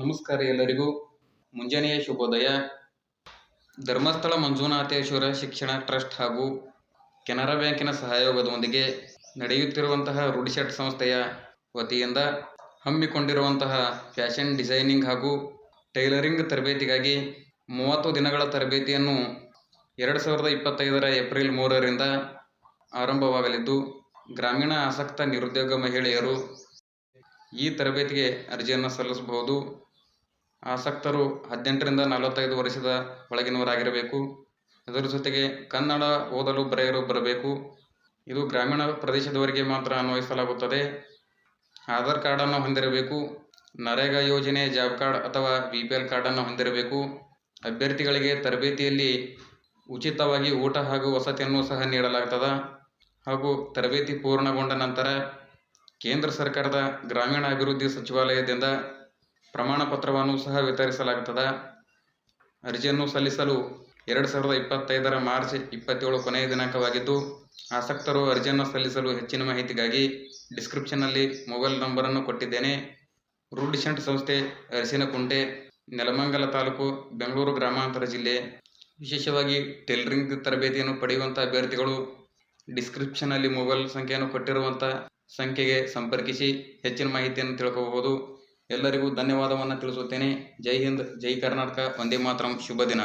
ನಮಸ್ಕಾರ ಎಲ್ಲರಿಗೂ. ಮುಂಜಾನೆಯ ಶುಭೋದಯ. ಧರ್ಮಸ್ಥಳ ಮಂಜುನಾಥೇಶ್ವರ ಶಿಕ್ಷಣ ಟ್ರಸ್ಟ್ ಹಾಗೂ ಕೆನರಾ ಬ್ಯಾಂಕಿನ ಸಹಯೋಗದೊಂದಿಗೆ ನಡೆಯುತ್ತಿರುವಂತಹ ರೂಢಿಶೆಟ್ ಸಂಸ್ಥೆಯ ವತಿಯಿಂದ ಹಮ್ಮಿಕೊಂಡಿರುವಂತಹ ಫ್ಯಾಷನ್ ಡಿಸೈನಿಂಗ್ ಹಾಗೂ ಟೈಲರಿಂಗ್ ತರಬೇತಿಗಾಗಿ ಮೂವತ್ತು ದಿನಗಳ ತರಬೇತಿಯನ್ನು ಎರಡು ಸಾವಿರದ ಇಪ್ಪತ್ತೈದರ ಏಪ್ರಿಲ್ ಮೂರರಿಂದ ಆರಂಭವಾಗಲಿದ್ದು, ಗ್ರಾಮೀಣ ಆಸಕ್ತ ನಿರುದ್ಯೋಗ ಮಹಿಳೆಯರು ಈ ತರಬೇತಿಗೆ ಅರ್ಜಿಯನ್ನು ಸಲ್ಲಿಸಬಹುದು. ಆಸಕ್ತರು ಹದಿನೆಂಟರಿಂದ ನಲವತ್ತೈದು ವರ್ಷದ ಒಳಗಿನವರಾಗಿರಬೇಕು. ಅದರ ಜೊತೆಗೆ ಕನ್ನಡ ಓದಲು ಬರೆಯಲು ಬರಬೇಕು. ಇದು ಗ್ರಾಮೀಣ ಪ್ರದೇಶದವರಿಗೆ ಮಾತ್ರ ಅನ್ವಯಿಸಲಾಗುತ್ತದೆ. ಆಧಾರ್ ಕಾರ್ಡನ್ನು ಹೊಂದಿರಬೇಕು. ನರೇಗಾ ಯೋಜನೆ ಜಾಬ್ ಕಾರ್ಡ್ ಅಥವಾ ಬಿ ಪಿ ಎಲ್ ಕಾರ್ಡನ್ನು ಹೊಂದಿರಬೇಕು. ಅಭ್ಯರ್ಥಿಗಳಿಗೆ ತರಬೇತಿಯಲ್ಲಿ ಉಚಿತವಾಗಿ ಊಟ ಹಾಗೂ ವಸತಿಯನ್ನು ಸಹ ನೀಡಲಾಗ್ತದೆ. ಹಾಗೂ ತರಬೇತಿ ಪೂರ್ಣಗೊಂಡ ನಂತರ ಕೇಂದ್ರ ಸರ್ಕಾರದ ಗ್ರಾಮೀಣ ಅಭಿವೃದ್ಧಿ ಸಚಿವಾಲಯದಿಂದ ಪ್ರಮಾಣ ಪತ್ರವನ್ನು ಸಹ ವಿತರಿಸಲಾಗುತ್ತದೆ. ಅರ್ಜಿಯನ್ನು ಸಲ್ಲಿಸಲು ಎರಡು ಸಾವಿರದ ಇಪ್ಪತ್ತೈದರ ಮಾರ್ಚ್ ಇಪ್ಪತ್ತೇಳು ಕೊನೆಯ ದಿನಾಂಕವಾಗಿದ್ದು, ಆಸಕ್ತರು ಅರ್ಜಿಯನ್ನು ಸಲ್ಲಿಸಲು ಹೆಚ್ಚಿನ ಮಾಹಿತಿಗಾಗಿ ಡಿಸ್ಕ್ರಿಪ್ಷನ್ನಲ್ಲಿ ಮೊಬೈಲ್ ನಂಬರನ್ನು ಕೊಟ್ಟಿದ್ದೇನೆ. ರೂಢಿಶಂಟ್ ಸಂಸ್ಥೆ, ಅರಸಿನಕುಂಟೆ, ನೆಲಮಂಗಲ ತಾಲೂಕು, ಬೆಂಗಳೂರು ಗ್ರಾಮಾಂತರ ಜಿಲ್ಲೆ. ವಿಶೇಷವಾಗಿ ಟೈಲರಿಂಗ್ ತರಬೇತಿಯನ್ನು ಪಡೆಯುವಂಥ ಅಭ್ಯರ್ಥಿಗಳು ಡಿಸ್ಕ್ರಿಪ್ಷನ್ನಲ್ಲಿ ಮೊಬೈಲ್ ಸಂಖ್ಯೆಯನ್ನು ಕೊಟ್ಟಿರುವಂಥ ಸಂಖ್ಯೆಗೆ ಸಂಪರ್ಕಿಸಿ ಹೆಚ್ಚಿನ ಮಾಹಿತಿಯನ್ನು ತಿಳ್ಕೋಬಹುದು. ಎಲ್ಲರಿಗೂ ಧನ್ಯವಾದವನ್ನು ತಿಳಿಸುತ್ತೇನೆ. ಜೈ ಹಿಂದ್ ಜೈ ಕರ್ನಾಟಕ ವಂದೇ ಮಾತರಂ ಶುಭ ದಿನ.